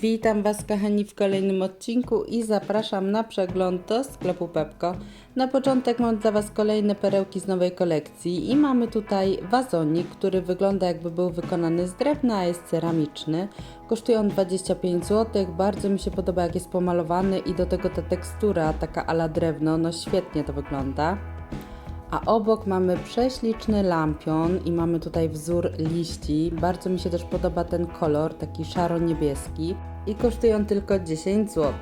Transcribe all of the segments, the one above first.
Witam Was kochani w kolejnym odcinku i zapraszam na przegląd do sklepu Pepko. Na początek mam dla Was kolejne perełki z nowej kolekcji i mamy tutaj wazonik, który wygląda jakby był wykonany z drewna, a jest ceramiczny. Kosztuje on 25 zł, bardzo mi się podoba jak jest pomalowany i do tego ta tekstura taka ala drewno, no świetnie to wygląda. A obok mamy prześliczny lampion i mamy tutaj wzór liści. Bardzo mi się też podoba ten kolor, taki szaro-niebieski i kosztuje on tylko 10 zł.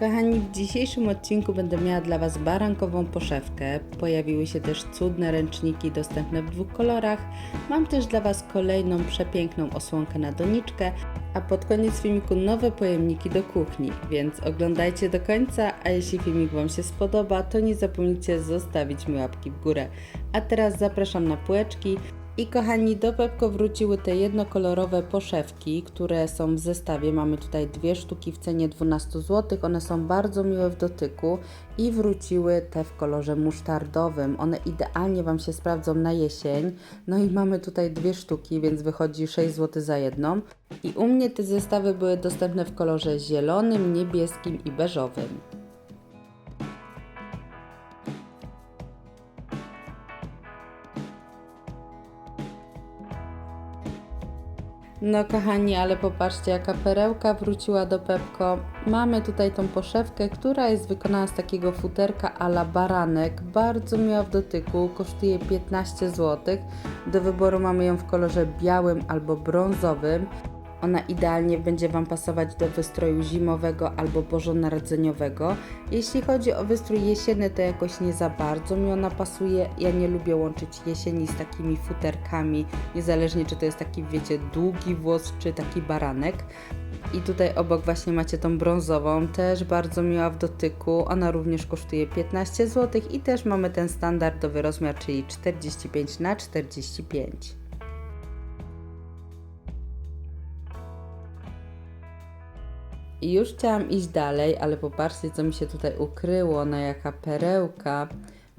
Kochani, w dzisiejszym odcinku będę miała dla Was barankową poszewkę. Pojawiły się też cudne ręczniki dostępne w dwóch kolorach. Mam też dla Was kolejną przepiękną osłonkę na doniczkę, a pod koniec filmiku nowe pojemniki do kuchni, więc oglądajcie do końca, a jeśli filmik Wam się spodoba, to nie zapomnijcie zostawić mi łapki w górę. A teraz zapraszam na półeczki. I kochani, do Pepko wróciły te jednokolorowe poszewki, które są w zestawie. Mamy tutaj dwie sztuki w cenie 12 zł. One są bardzo miłe w dotyku i wróciły te w kolorze musztardowym. One idealnie Wam się sprawdzą na jesień. No i mamy tutaj dwie sztuki, więc wychodzi 6 zł za jedną. I u mnie te zestawy były dostępne w kolorze zielonym, niebieskim i beżowym. No kochani, ale popatrzcie jaka perełka wróciła do Pepko. Mamy tutaj tą poszewkę, która jest wykonana z takiego futerka ala baranek. Bardzo miła w dotyku, kosztuje 15 zł. Do wyboru mamy ją w kolorze białym albo brązowym. Ona idealnie będzie Wam pasować do wystroju zimowego albo bożonarodzeniowego. Jeśli chodzi o wystrój jesienny, to jakoś nie za bardzo mi ona pasuje. Ja nie lubię łączyć jesieni z takimi futerkami, niezależnie czy to jest taki, wiecie, długi włos, czy taki baranek. I tutaj obok właśnie macie tą brązową, też bardzo miła w dotyku. Ona również kosztuje 15 zł i też mamy ten standardowy rozmiar, czyli 45 na 45. I już chciałam iść dalej, ale popatrzcie, co mi się tutaj ukryło, na jaka perełka.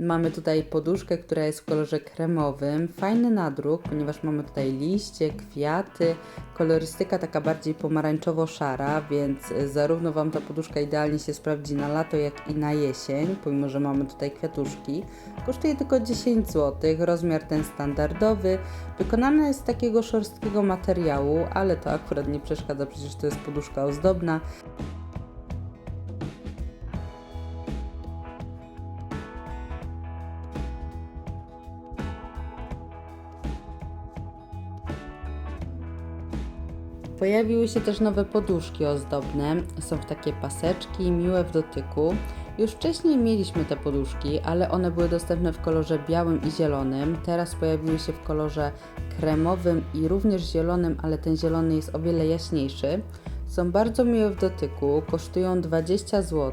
Mamy tutaj poduszkę, która jest w kolorze kremowym. Fajny nadruk, ponieważ mamy tutaj liście, kwiaty, kolorystyka taka bardziej pomarańczowo-szara, więc zarówno Wam ta poduszka idealnie się sprawdzi na lato, jak i na jesień, pomimo, że mamy tutaj kwiatuszki. Kosztuje tylko 10 zł, rozmiar ten standardowy. Wykonana jest z takiego szorstkiego materiału, ale to akurat nie przeszkadza, przecież to jest poduszka ozdobna. Pojawiły się też nowe poduszki ozdobne. Są w takie paseczki, miłe w dotyku. Już wcześniej mieliśmy te poduszki, ale one były dostępne w kolorze białym i zielonym. Teraz pojawiły się w kolorze kremowym i również zielonym, ale ten zielony jest o wiele jaśniejszy. Są bardzo miłe w dotyku, kosztują 20 zł.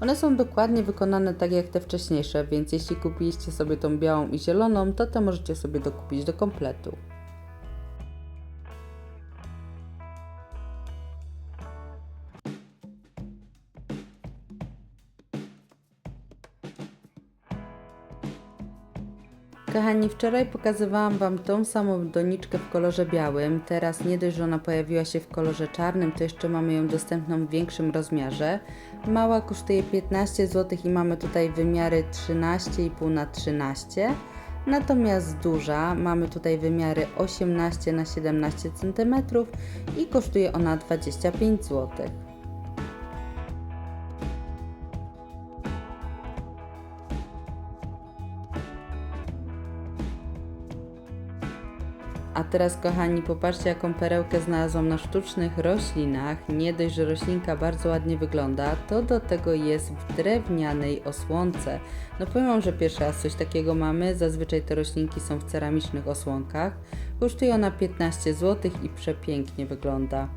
One są dokładnie wykonane tak jak te wcześniejsze, więc jeśli kupiliście sobie tą białą i zieloną, to te możecie sobie dokupić do kompletu. Kochani, wczoraj pokazywałam Wam tą samą doniczkę w kolorze białym. Teraz nie dość, że ona pojawiła się w kolorze czarnym, to jeszcze mamy ją dostępną w większym rozmiarze. Mała kosztuje 15 zł i mamy tutaj wymiary 13,5 na 13 Natomiast duża mamy tutaj wymiary 18 na 17 cm i kosztuje ona 25 zł. A teraz, kochani, popatrzcie, jaką perełkę znalazłam na sztucznych roślinach. Nie dość, że roślinka bardzo ładnie wygląda, to do tego jest w drewnianej osłonce. No powiem wam, że pierwszy raz coś takiego mamy. Zazwyczaj te roślinki są w ceramicznych osłonkach. Kosztuje ona 15 zł i przepięknie wygląda.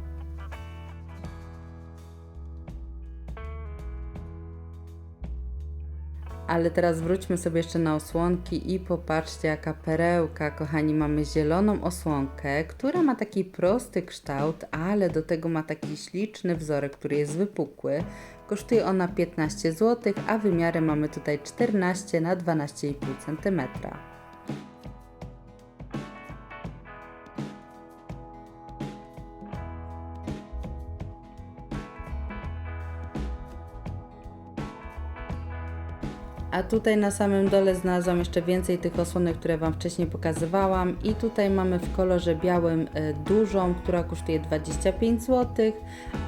Ale teraz wróćmy sobie jeszcze na osłonki i popatrzcie jaka perełka, kochani, mamy zieloną osłonkę, która ma taki prosty kształt, ale do tego ma taki śliczny wzorek, który jest wypukły. Kosztuje ona 15 zł, a wymiary mamy tutaj 14 na 12,5 cm. Tutaj na samym dole znalazłam jeszcze więcej tych osłonek, które Wam wcześniej pokazywałam. I tutaj mamy w kolorze białym e, dużą, która kosztuje 25 zł,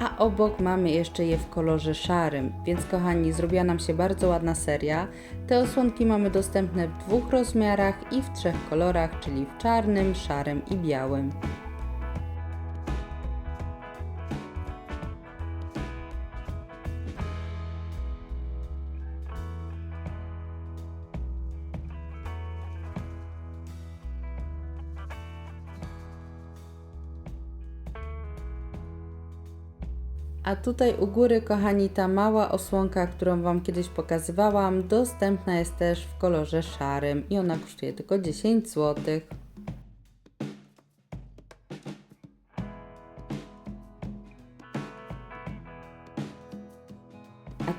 a obok mamy jeszcze je w kolorze szarym. Więc kochani, zrobiła nam się bardzo ładna seria. Te osłonki mamy dostępne w dwóch rozmiarach i w trzech kolorach, czyli w czarnym, szarym i białym. A tutaj u góry, kochani, ta mała osłonka, którą Wam kiedyś pokazywałam, dostępna jest też w kolorze szarym i ona kosztuje tylko 10 zł.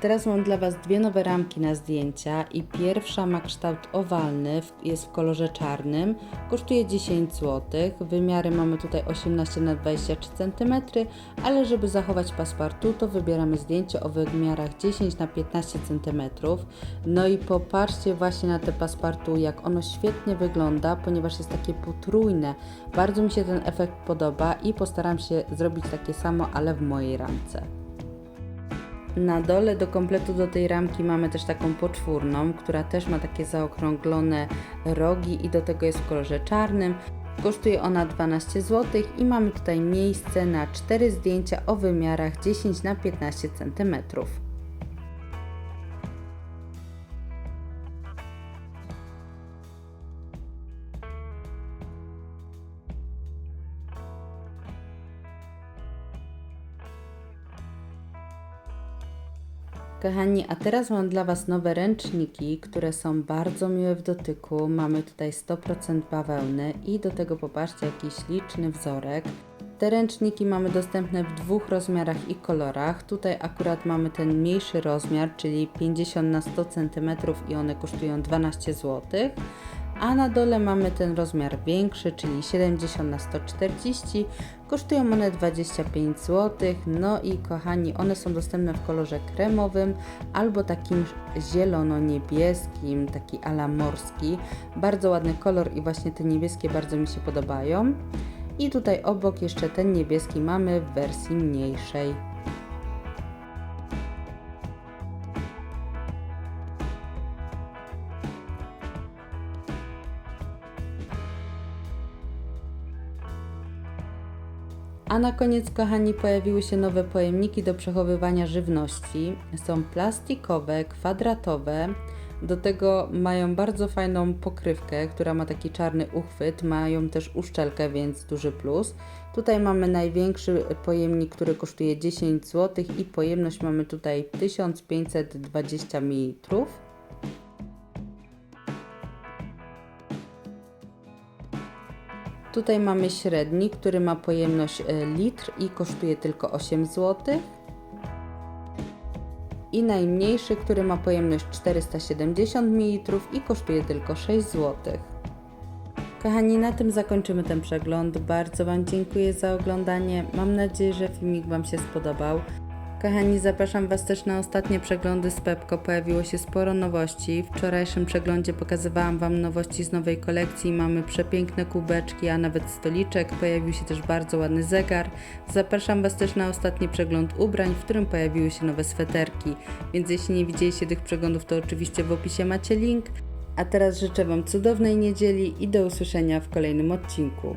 Teraz mam dla Was dwie nowe ramki na zdjęcia i pierwsza ma kształt owalny, jest w kolorze czarnym, kosztuje 10 zł. Wymiary mamy tutaj 18 na 23 cm, ale żeby zachować paspartu, to wybieramy zdjęcie o wymiarach 10 na 15 cm. No i popatrzcie właśnie na te paspartu, jak ono świetnie wygląda, ponieważ jest takie potrójne. Bardzo mi się ten efekt podoba i postaram się zrobić takie samo, ale w mojej ramce. Na dole do kompletu do tej ramki mamy też taką poczwórną, która też ma takie zaokrąglone rogi i do tego jest w kolorze czarnym. Kosztuje ona 12 zł i mamy tutaj miejsce na 4 zdjęcia o wymiarach 10 na 15 cm. Kochani, a teraz mam dla Was nowe ręczniki, które są bardzo miłe w dotyku. Mamy tutaj 100% bawełny i do tego popatrzcie jaki śliczny wzorek. Te ręczniki mamy dostępne w dwóch rozmiarach i kolorach. Tutaj akurat mamy ten mniejszy rozmiar, czyli 50 na 100 cm i one kosztują 12 zł. A na dole mamy ten rozmiar większy, czyli 70 na 140. Kosztują one 25 zł. No i kochani, one są dostępne w kolorze kremowym albo takim zielono-niebieskim, taki ala morski. Bardzo ładny kolor i właśnie te niebieskie bardzo mi się podobają. I tutaj obok jeszcze ten niebieski mamy w wersji mniejszej. A na koniec, kochani, pojawiły się nowe pojemniki do przechowywania żywności. Są plastikowe, kwadratowe. Do tego mają bardzo fajną pokrywkę, która ma taki czarny uchwyt. Mają też uszczelkę, więc duży plus. Tutaj mamy największy pojemnik, który kosztuje 10 zł i pojemność mamy tutaj 1520 ml. Tutaj mamy średni, który ma pojemność e, litr i kosztuje tylko 8 zł. I najmniejszy, który ma pojemność 470 ml i kosztuje tylko 6 zł. Kochani, na tym zakończymy ten przegląd. Bardzo Wam dziękuję za oglądanie. Mam nadzieję, że filmik Wam się spodobał. Kochani, zapraszam Was też na ostatnie przeglądy z Pepko. Pojawiło się sporo nowości. W wczorajszym przeglądzie pokazywałam Wam nowości z nowej kolekcji. Mamy przepiękne kubeczki, a nawet stoliczek. Pojawił się też bardzo ładny zegar. Zapraszam Was też na ostatni przegląd ubrań, w którym pojawiły się nowe sweterki. Więc jeśli nie widzieliście tych przeglądów, to oczywiście w opisie macie link. A teraz życzę Wam cudownej niedzieli i do usłyszenia w kolejnym odcinku.